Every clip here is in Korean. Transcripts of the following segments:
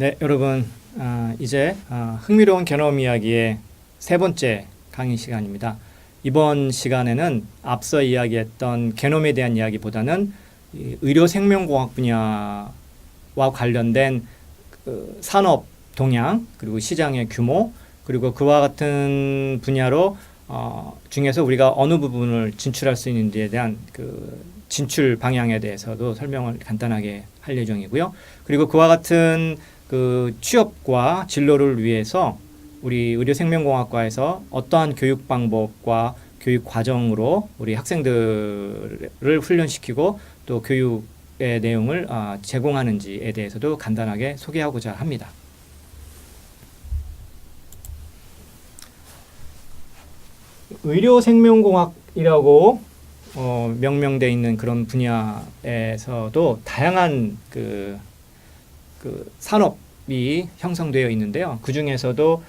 네, 여러분 아, 이제 아, 흥미로운 게놈 이야기의 세 번째 강의 시간입니다. 이번 시간에는 앞서 이야기했던 게놈에 대한 이야기보다는 이 의료 생명공학 분야와 관련된 그 산업 동향 그리고 시장의 규모 그리고 그와 같은 분야로 어, 중에서 우리가 어느 부분을 진출할 수 있는지에 대한 그 진출 방향에 대해서도 설명을 간단하게 할 예정이고요. 그리고 그와 같은 그 취업과 진로를 위해서 우리 의료생명공학과에서 어떠한 교육 방법과 교육 과정으로 우리 학생들을 훈련시키고 또 교육의 내용을 아, 제공하는지에 대해서도 간단하게 소개하고자 합니다. 의료생명공학이라고 어, 명명돼 있는 그런 분야에서도 다양한 그, 그 산업이 형성되어 있는데요. 그 중에서도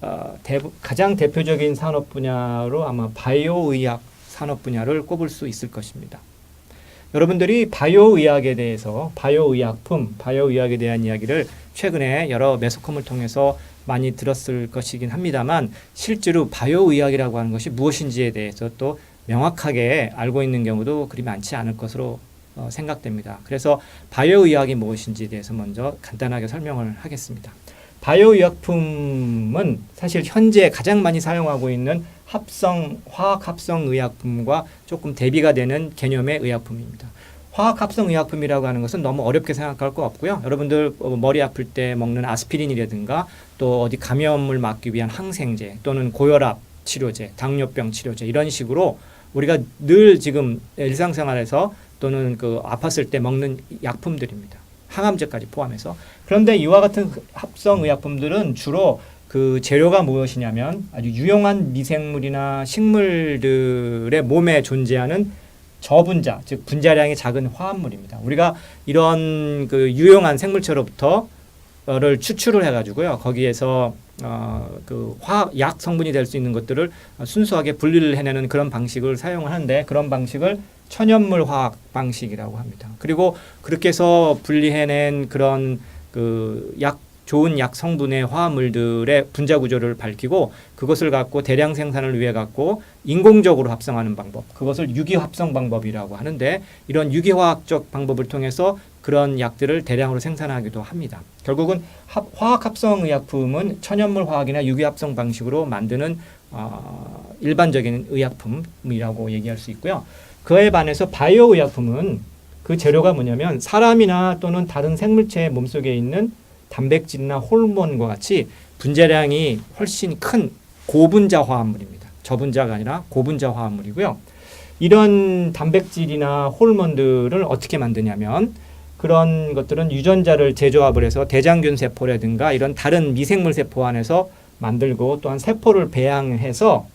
어, 대부, 가장 대표적인 산업 분야로 아마 바이오 의학 산업 분야를 꼽을 수 있을 것입니다. 여러분들이 바이오 의학에 대해서 바이오 의약품, 바이오 의학에 대한 이야기를 최근에 여러 매스컴을 통해서 많이 들었을 것이긴 합니다만 실제로 바이오 의학이라고 하는 것이 무엇인지에 대해서 또 명확하게 알고 있는 경우도 그리 많지 않을 것으로 어, 생각됩니다. 그래서 바이오 의학이 무엇인지에 대해서 먼저 간단하게 설명을 하겠습니다. 바이오 의약품은 사실 현재 가장 많이 사용하고 있는 합성 화학 합성 의약품과 조금 대비가 되는 개념의 의약품입니다. 화학 합성 의약품이라고 하는 것은 너무 어렵게 생각할 거 없고요. 여러분들 어, 머리 아플 때 먹는 아스피린이라든가 또 어디 감염을 막기 위한 항생제 또는 고혈압 치료제, 당뇨병 치료제 이런 식으로 우리가 늘 지금 일상생활에서 또는 그 아팠을 때 먹는 약품들입니다. 항암제까지 포함해서. 그런데 이와 같은 합성 의약품들은 주로 그 재료가 무엇이냐면 아주 유용한 미생물이나 식물들의 몸에 존재하는 저분자, 즉 분자량이 작은 화합물입니다. 우리가 이런 그 유용한 생물체로부터 를 추출을 해가지고요. 거기에서 어, 그 화학 약 성분이 될 수 있는 것들을 순수하게 분리를 해내는 그런 방식을 사용을 하는데 그런 방식을 천연물 화학 방식이라고 합니다. 그리고 그렇게 해서 분리해낸 그런 그 약 좋은 약 성분의 화합물들의 분자 구조를 밝히고 그것을 갖고 대량 생산을 위해 갖고 인공적으로 합성하는 방법 그것을 유기 합성 방법이라고 하는데 이런 유기 화학적 방법을 통해서 그런 약들을 대량으로 생산하기도 합니다. 결국은 합, 화학 합성 의약품은 천연물 화학이나 유기 합성 방식으로 만드는 어, 일반적인 의약품이라고 얘기할 수 있고요. 그에 반해서 바이오 의약품은 그 재료가 뭐냐면 사람이나 또는 다른 생물체의 몸속에 있는 단백질이나 호르몬과 같이 분자량이 훨씬 큰 고분자 화합물입니다. 저분자가 아니라 고분자 화합물이고요. 이런 단백질이나 호르몬들을 어떻게 만드냐면 그런 것들은 유전자를 재조합을 해서 대장균 세포라든가 이런 다른 미생물 세포 안에서 만들고 또한 세포를 배양해서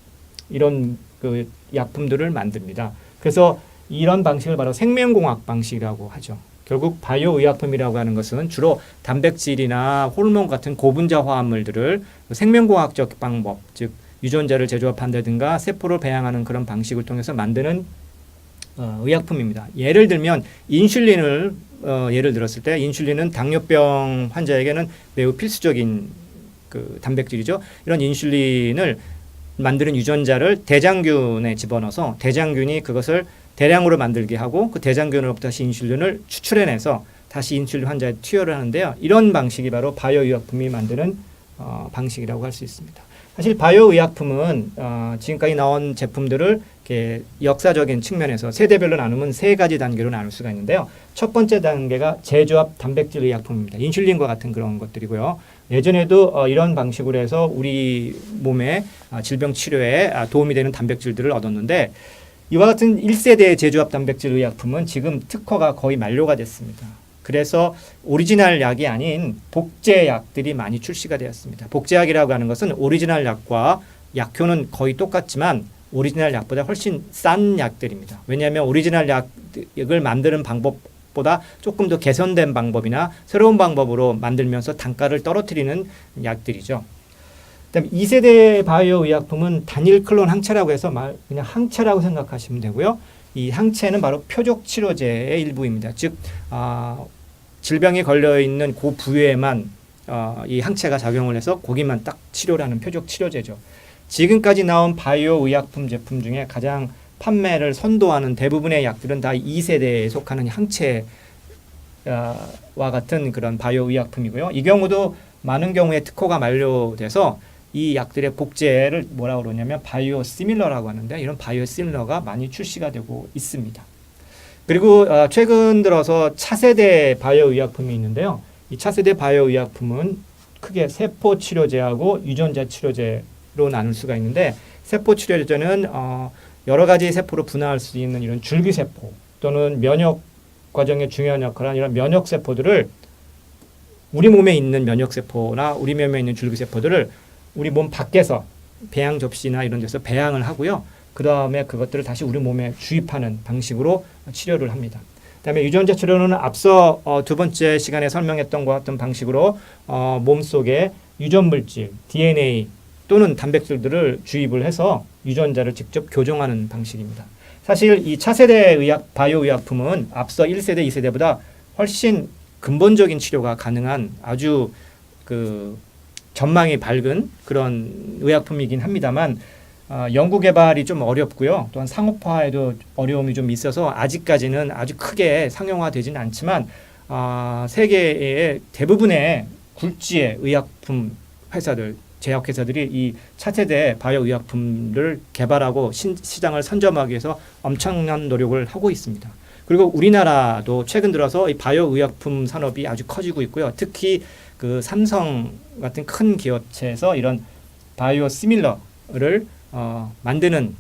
이런 그 약품들을 만듭니다. 그래서 이런 방식을 바로 생명공학 방식이라고 하죠. 결국 바이오 의약품이라고 하는 것은 주로 단백질이나 호르몬 같은 고분자 화합물들을 생명공학적 방법, 즉 유전자를 재조합한다든가 세포를 배양하는 그런 방식을 통해서 만드는 어, 의약품입니다. 예를 들면 인슐린을 어, 예를 들었을 때 인슐린은 당뇨병 환자에게는 매우 필수적인 그 단백질이죠. 이런 인슐린을 만드는 유전자를 대장균에 집어넣어서 대장균이 그것을 대량으로 만들게 하고 그 대장균으로부터 다시 인슐린을 추출해내서 다시 인슐린 환자에 투여를 하는데요. 이런 방식이 바로 바이오 의약품이 만드는 어, 방식이라고 할 수 있습니다. 사실 바이오 의약품은 어, 지금까지 나온 제품들을 이렇게 역사적인 측면에서 세대별로 나누면 세 가지 단계로 나눌 수가 있는데요. 첫 번째 단계가 제조합 단백질 의약품입니다. 인슐린과 같은 그런 것들이고요. 예전에도 어, 이런 방식으로 해서 우리 몸의 아, 질병 치료에 아, 도움이 되는 단백질들을 얻었는데 이와 같은 1세대 제조합 단백질 의약품은 지금 특허가 거의 만료가 됐습니다. 그래서 오리지널 약이 아닌 복제약들이 많이 출시가 되었습니다. 복제약이라고 하는 것은 오리지널 약과 약효는 거의 똑같지만 오리지널 약보다 훨씬 싼 약들입니다. 왜냐하면 오리지널 약을 만드는 방법 보다 조금 더 개선된 방법이나 새로운 방법으로 만들면서 단가를 떨어뜨리는 약들이죠. 그다음에 2세대 바이오 의약품은 단일 클론 항체라고 해서 말 그냥 항체라고 생각하시면 되고요. 이 항체는 바로 표적 치료제의 일부입니다. 즉 아, 질병에 걸려 있는 그 부위에만 어, 이 항체가 작용을 해서 거기만 딱 치료를 하는 표적 치료제죠. 지금까지 나온 바이오 의약품 제품 중에 가장 판매를 선도하는 대부분의 약들은 다 2세대에 속하는 항체와 같은 그런 바이오 의약품이고요. 이 경우도 많은 경우에 특허가 만료돼서 이 약들의 복제를 뭐라고 그러냐면 바이오 시밀러라고 하는데 이런 바이오 시밀러가 많이 출시가 되고 있습니다. 그리고 어, 최근 들어서 차세대 바이오 의약품이 있는데요. 이 차세대 바이오 의약품은 크게 세포 치료제하고 유전자 치료제로 나눌 수가 있는데 세포 치료제는 어, 여러 가지 세포로 분화할 수 있는 이런 줄기 세포 또는 면역 과정에 중요한 역할을 하는 이런 면역 세포들을 우리 몸에 있는 면역 세포나 우리 몸에 있는 줄기 세포들을 우리 몸 밖에서 배양 접시나 이런 데서 배양을 하고요. 그 다음에 그것들을 다시 우리 몸에 주입하는 방식으로 치료를 합니다. 그다음에 유전자 치료는 앞서 어, 두 번째 시간에 설명했던 것 같은 방식으로 어, 몸 속에 유전 물질 DNA 또는 단백질들을 주입을 해서 유전자를 직접 교정하는 방식입니다. 사실 이 차세대 의약 바이오 의약품은 앞서 1세대, 2세대보다 훨씬 근본적인 치료가 가능한 아주 그 전망이 밝은 그런 의약품이긴 합니다만 어, 연구 개발이 좀 어렵고요. 또한 상업화에도 어려움이 좀 있어서 아직까지는 아주 크게 상용화되지는 않지만 어, 세계의 대부분의 굴지의 의약품 회사들 제약 회사들이 이 차세대 바이오 의약품을 개발하고 신, 시장을 선점하기 위해서 엄청난 노력을 하고 있습니다. 그리고 우리나라도 최근 들어서 이 바이오 의약품 산업이 아주 커지고 있고요. 특히 그 삼성 같은 큰 기업체에서 이런 바이오 시밀러를 어, 만드는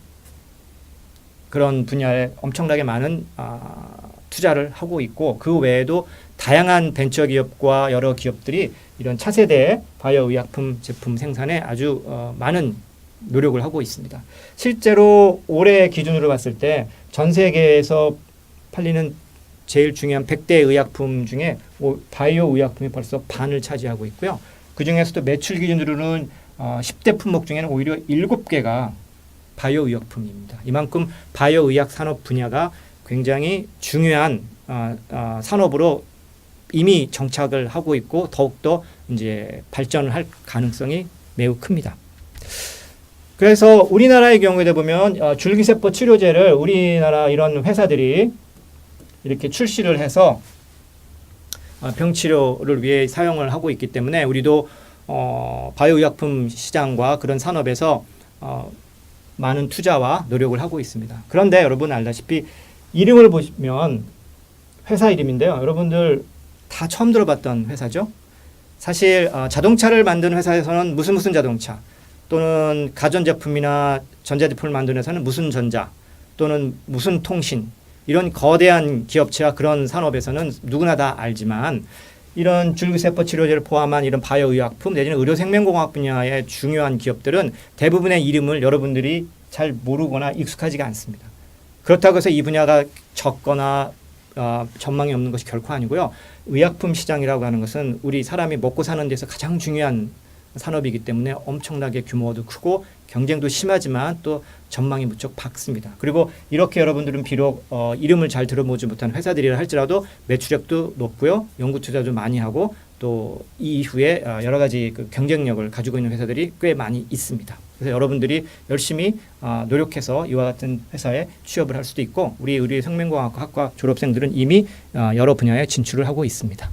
그런 분야에 엄청나게 많은 아, 투자를 하고 있고 그 외에도 다양한 벤처 기업과 여러 기업들이 이런 차세대 바이오 의약품 제품 생산에 아주 어, 많은 노력을 하고 있습니다. 실제로 올해 기준으로 봤을 때 전 세계에서 팔리는 제일 중요한 100대 의약품 중에 오- 바이오 의약품이 벌써 반을 차지하고 있고요. 그 중에서도 매출 기준으로는 어, 10대 품목 중에는 오히려 7개가 바이오 의약품입니다. 이만큼 바이오 의약 산업 분야가 굉장히 중요한 어, 어, 산업으로 이미 정착을 하고 있고 더욱더 이제 발전을 할 가능성이 매우 큽니다. 그래서 우리나라의 경우에 보면 어, 줄기세포 치료제를 우리나라 이런 회사들이 이렇게 출시를 해서 어, 병 치료를 위해 사용을 하고 있기 때문에 우리도 어, 바이오 의약품 시장과 그런 산업에서 어, 많은 투자와 노력을 하고 있습니다. 그런데 여러분 알다시피 이름을 보시면 회사 이름인데요. 여러분들 다 처음 들어봤던 회사죠. 사실 어, 자동차를 만드는 회사에서는 무슨 무슨 자동차 또는 가전제품이나 전자제품을 만드는 회사는 무슨 전자 또는 무슨 통신 이런 거대한 기업체와 그런 산업에서는 누구나 다 알지만 이런 줄기세포 치료제를 포함한 이런 바이오 의약품 내지는 의료 생명공학 분야의 중요한 기업들은 대부분의 이름을 여러분들이 잘 모르거나 익숙하지가 않습니다. 그렇다고 해서 이 분야가 적거나 어, 전망이 없는 것이 결코 아니고요. 의약품 시장이라고 하는 것은 우리 사람이 먹고 사는 데서 가장 중요한 산업이기 때문에 엄청나게 규모도 크고 경쟁도 심하지만 또 전망이 무척 밝습니다. 그리고 이렇게 여러분들은 비록 어, 이름을 잘 들어보지 못한 회사들이라 할지라도 매출액도 높고요, 연구 투자도 많이 하고 또 이후에 어, 여러 가지 그 경쟁력을 가지고 있는 회사들이 꽤 많이 있습니다. 그래서 여러분들이 열심히 어, 노력해서 이와 같은 회사에 취업을 할 수도 있고 우리 의료 생명공학과 학과 졸업생들은 이미 어, 여러 분야에 진출을 하고 있습니다.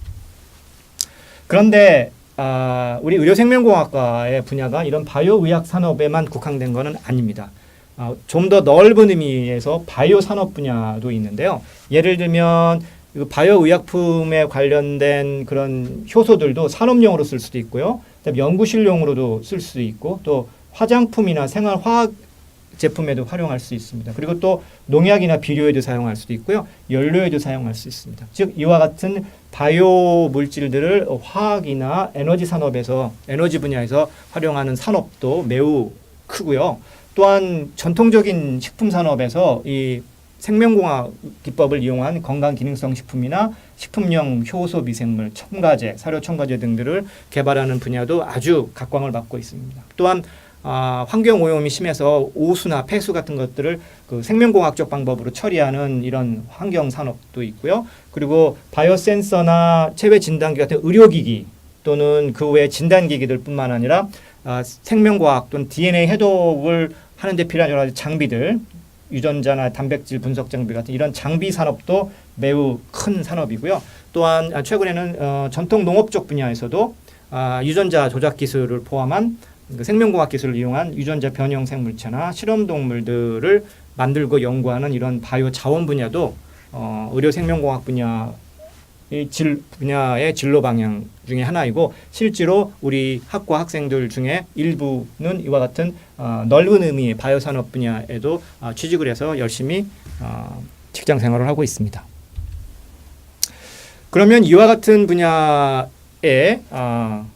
그런데 아, 우리 의료생명공학과의 분야가 이런 바이오 의학 산업에만 국한된 것은 아닙니다. 아, 좀 더 넓은 의미에서 바이오 산업 분야도 있는데요. 예를 들면 그 바이오 의약품에 관련된 그런 효소들도 산업용으로 쓸 수도 있고요. 연구실용으로도 쓸 수 있고 또 화장품이나 생활 화학 제품에도 활용할 수 있습니다. 그리고 또 농약이나 비료에도 사용할 수도 있고요. 연료에도 사용할 수 있습니다. 즉 이와 같은 바이오 물질들을 화학이나 에너지 산업에서 에너지 분야에서 활용하는 산업도 매우 크고요. 또한 전통적인 식품 산업에서 이 생명공학 기법을 이용한 건강 기능성 식품이나 식품용 효소 미생물, 첨가제, 사료 첨가제 등들을 개발하는 분야도 아주 각광을 받고 있습니다. 또한 아, 환경 오염이 심해서 오수나 폐수 같은 것들을 그 생명공학적 방법으로 처리하는 이런 환경 산업도 있고요. 그리고 바이오 센서나 체외 진단기 같은 의료기기 또는 그 외 진단기기들뿐만 아니라 아, 생명과학 또는 DNA 해독을 하는데 필요한 여러 가지 장비들 유전자나 단백질 분석 장비 같은 이런 장비 산업도 매우 큰 산업이고요. 또한 아, 최근에는 어, 전통 농업 쪽 분야에서도 아, 유전자 조작 기술을 포함한 그 생명공학 기술을 이용한 유전자 변형 생물체나 실험 동물들을 만들고 연구하는 이런 바이오 자원 분야도 어, 의료 생명공학 분야 이질 분야의 진로 방향 중에 하나이고 실제로 우리 학과 학생들 중에 일부는 이와 같은 어, 넓은 의미의 바이오 산업 분야에도 어, 취직을 해서 열심히 어, 직장 생활을 하고 있습니다. 그러면 이와 같은 분야에 어,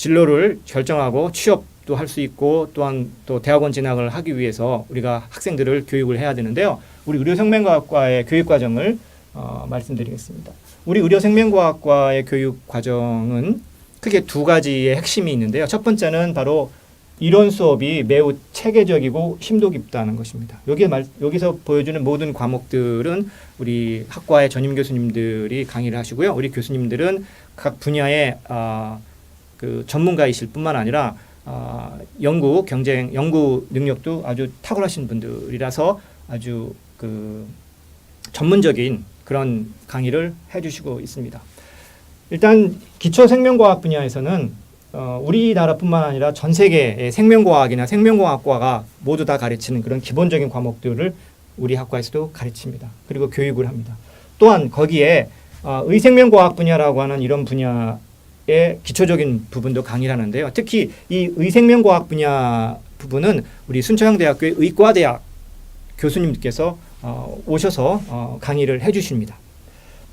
진로를 결정하고 취업도 할 수 있고 또한 또 대학원 진학을 하기 위해서 우리가 학생들을 교육을 해야 되는데요. 우리 의료생명과학과의 교육 과정을 어, 말씀드리겠습니다. 우리 의료생명과학과의 교육 과정은 크게 두 가지의 핵심이 있는데요. 첫 번째는 바로 이론 수업이 매우 체계적이고 심도 깊다는 것입니다. 여기 말, 여기서 보여주는 모든 과목들은 우리 학과의 전임 교수님들이 강의를 하시고요. 우리 교수님들은 각 분야의 아, 그 전문가이실 뿐만 아니라 아, 연구 경쟁 연구 능력도 아주 탁월하신 분들이라서 아주 그 전문적인 그런 강의를 해주시고 있습니다. 일단 기초 생명과학 분야에서는 어, 우리나라뿐만 아니라 전 세계의 생명과학이나 생명공학과가 모두 다 가르치는 그런 기본적인 과목들을 우리 학과에서도 가르칩니다. 그리고 교육을 합니다. 또한 거기에 어, 의생명과학 분야라고 하는 이런 분야의 기초적인 부분도 강의를 하는데요. 특히 이 의생명과학 분야 부분은 우리 순천향대학교의 의과대학 교수님께서 어, 오셔서 어, 강의를 해주십니다.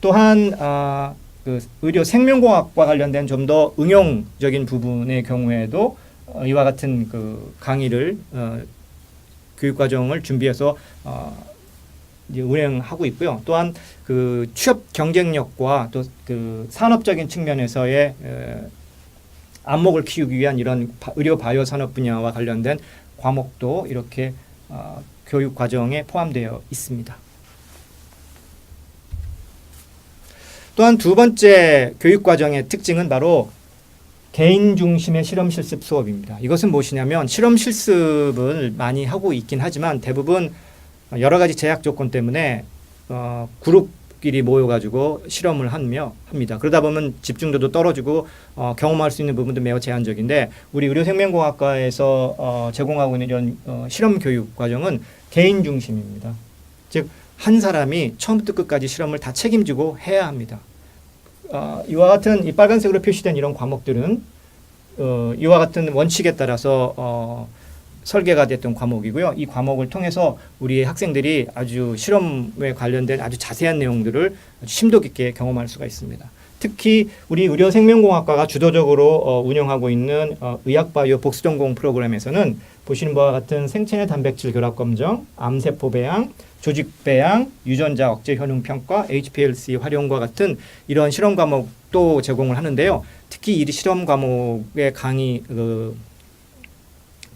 또한 아, 그 의료 생명공학과 관련된 좀 더 응용적인 부분의 경우에도 어, 이와 같은 그 강의를 어, 교육 과정을 준비해서 어, 운행하고 있고요. 또한 그 취업 경쟁력과 또 그 산업적인 측면에서의 에, 안목을 키우기 위한 이런 바, 의료 바이오 산업 분야와 관련된 과목도 이렇게 어, 교육 과정에 포함되어 있습니다. 또한 두 번째 교육 과정의 특징은 바로 개인 중심의 실험 실습 수업입니다. 이것은 무엇이냐면 실험 실습을 많이 하고 있긴 하지만 대부분 여러 가지 제약 조건 때문에 어, 그룹끼리 모여가지고 실험을 하며 합니다. 그러다 보면 집중도도 떨어지고 어, 경험할 수 있는 부분도 매우 제한적인데 우리 의료생명공학과에서 어, 제공하고 있는 이런 어, 실험 교육 과정은 개인 중심입니다. 즉 한 사람이 처음부터 끝까지 실험을 다 책임지고 해야 합니다. 어, 이와 같은 이 빨간색으로 표시된 이런 과목들은 어, 이와 같은 원칙에 따라서 어, 설계가 됐던 과목이고요. 이 과목을 통해서 우리 학생들이 아주 실험에 관련된 아주 자세한 내용들을 아주 심도 깊게 경험할 수가 있습니다. 특히 우리 의료생명공학과가 주도적으로 어, 운영하고 있는 어, 의학바이오 복수전공 프로그램에서는 보시는 바와 같은 생체내 단백질 결합 검정, 암세포 배양, 조직 배양, 유전자 억제 효능 평가, HPLC 활용과 같은 이런 실험 과목도 제공을 하는데요. 특히 이 실험 과목의 강의 그,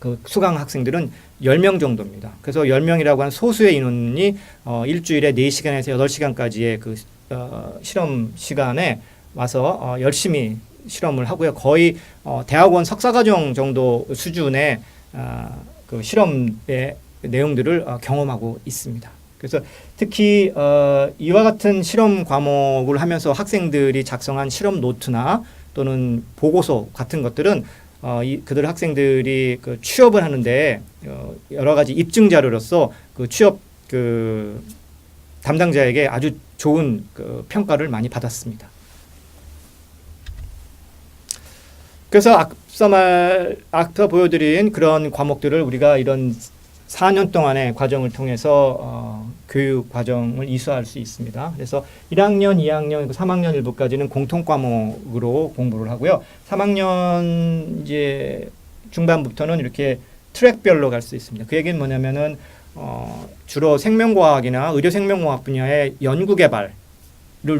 그 수강 학생들은 10명 정도입니다. 그래서 10명이라고 하는 소수의 인원이 어, 일주일에 4시간에서 8시간까지의 그 어, 실험 시간에 와서 어, 열심히 실험을 하고요. 거의 어, 대학원 석사과정 정도 수준의 어, 그 실험의 내용들을 어, 경험하고 있습니다. 그래서 특히 어, 이와 같은 실험 과목을 하면서 학생들이 작성한 실험 노트나 또는 보고서 같은 것들은 어, 이, 그들 학생들이 그 취업을 하는데 어, 여러 가지 입증 자료로서 그 취업 그 담당자에게 아주 좋은 그 평가를 많이 받았습니다. 그래서 앞서 말 앞서 보여드린 그런 과목들을 우리가 이런 4년 동안의 과정을 통해서 어, 교육 과정을 이수할 수 있습니다. 그래서 1학년, 2학년, 3학년 일부까지는 공통 과목으로 공부를 하고요. 3학년 이제 중반부터는 이렇게 트랙별로 갈 수 있습니다. 그 얘기는 뭐냐면은 어, 주로 생명과학이나 의료생명공학 분야의 연구 개발을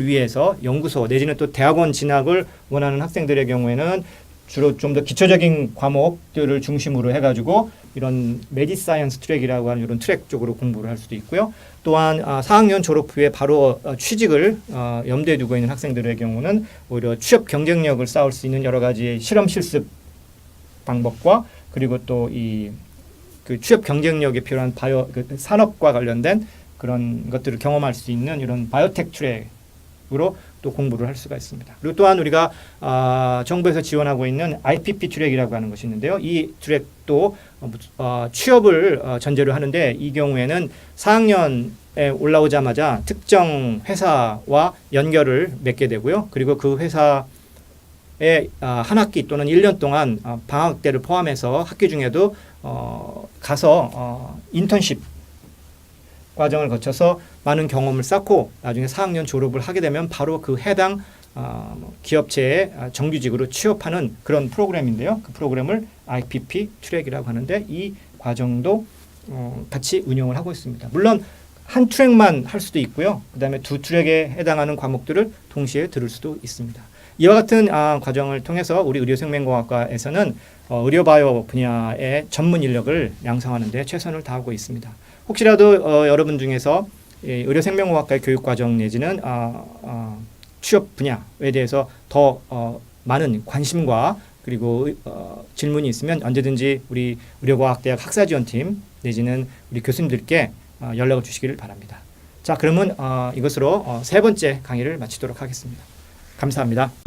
위해서 연구소 내지는 또 대학원 진학을 원하는 학생들의 경우에는 주로 좀 더 기초적인 과목들을 중심으로 해가지고 이런 메디사이언스 트랙이라고 하는 이런 트랙 쪽으로 공부를 할 수도 있고요. 또한 아, 4학년 졸업 후에 바로 어, 취직을 어, 염두에 두고 있는 학생들의 경우는 오히려 취업 경쟁력을 쌓을 수 있는 여러 가지 실험 실습 방법과 그리고 또 이 그 취업 경쟁력에 필요한 바이오 그 산업과 관련된 그런 것들을 경험할 수 있는 이런 바이오텍 트랙 으로 또 공부를 할 수가 있습니다. 그리고 또한 우리가 아, 정부에서 지원하고 있는 IPP 트랙이라고 하는 것이 있는데요. 이 트랙도 어, 무- 어, 취업을 어, 전제로 하는데 이 경우에는 4학년 에 올라오자마자 특정 회사와 연결을 맺게 되고요. 그리고 그 회사 에 아, 한 학기 또는 1년 동안 아, 방학 때를 포함해서 학기 중에도 어, 가서 어, 인턴십 과정을 거쳐서 많은 경험을 쌓고 나중에 4학년 졸업을 하게 되면 바로 그 해당 아, 뭐 기업체에 아, 정규직으로 취업하는 그런 프로그램인데요. 그 프로그램을 IPP 트랙이라고 하는데 이 과정도 어, 같이 운영을 하고 있습니다. 물론 한 트랙만 할 수도 있고요. 그 다음에 두 트랙에 해당하는 과목들을 동시에 들을 수도 있습니다. 이와 같은 아, 과정을 통해서 우리 의료생명공학과에서는 어, 의료바이오 분야의 전문 인력을 양성하는 데 최선을 다하고 있습니다. 혹시라도 어, 여러분 중에서 이 의료생명공학과의 교육과정 내지는 아, 아, 취업 분야에 대해서 더 어, 많은 관심과 그리고 어, 질문이 있으면 언제든지 우리 의료과학대학 학사지원팀 내지는 우리 교수님들께 어, 연락을 주시기를 바랍니다. 자, 그러면 어, 이것으로 어, 세 번째 강의를 마치도록 하겠습니다. 감사합니다.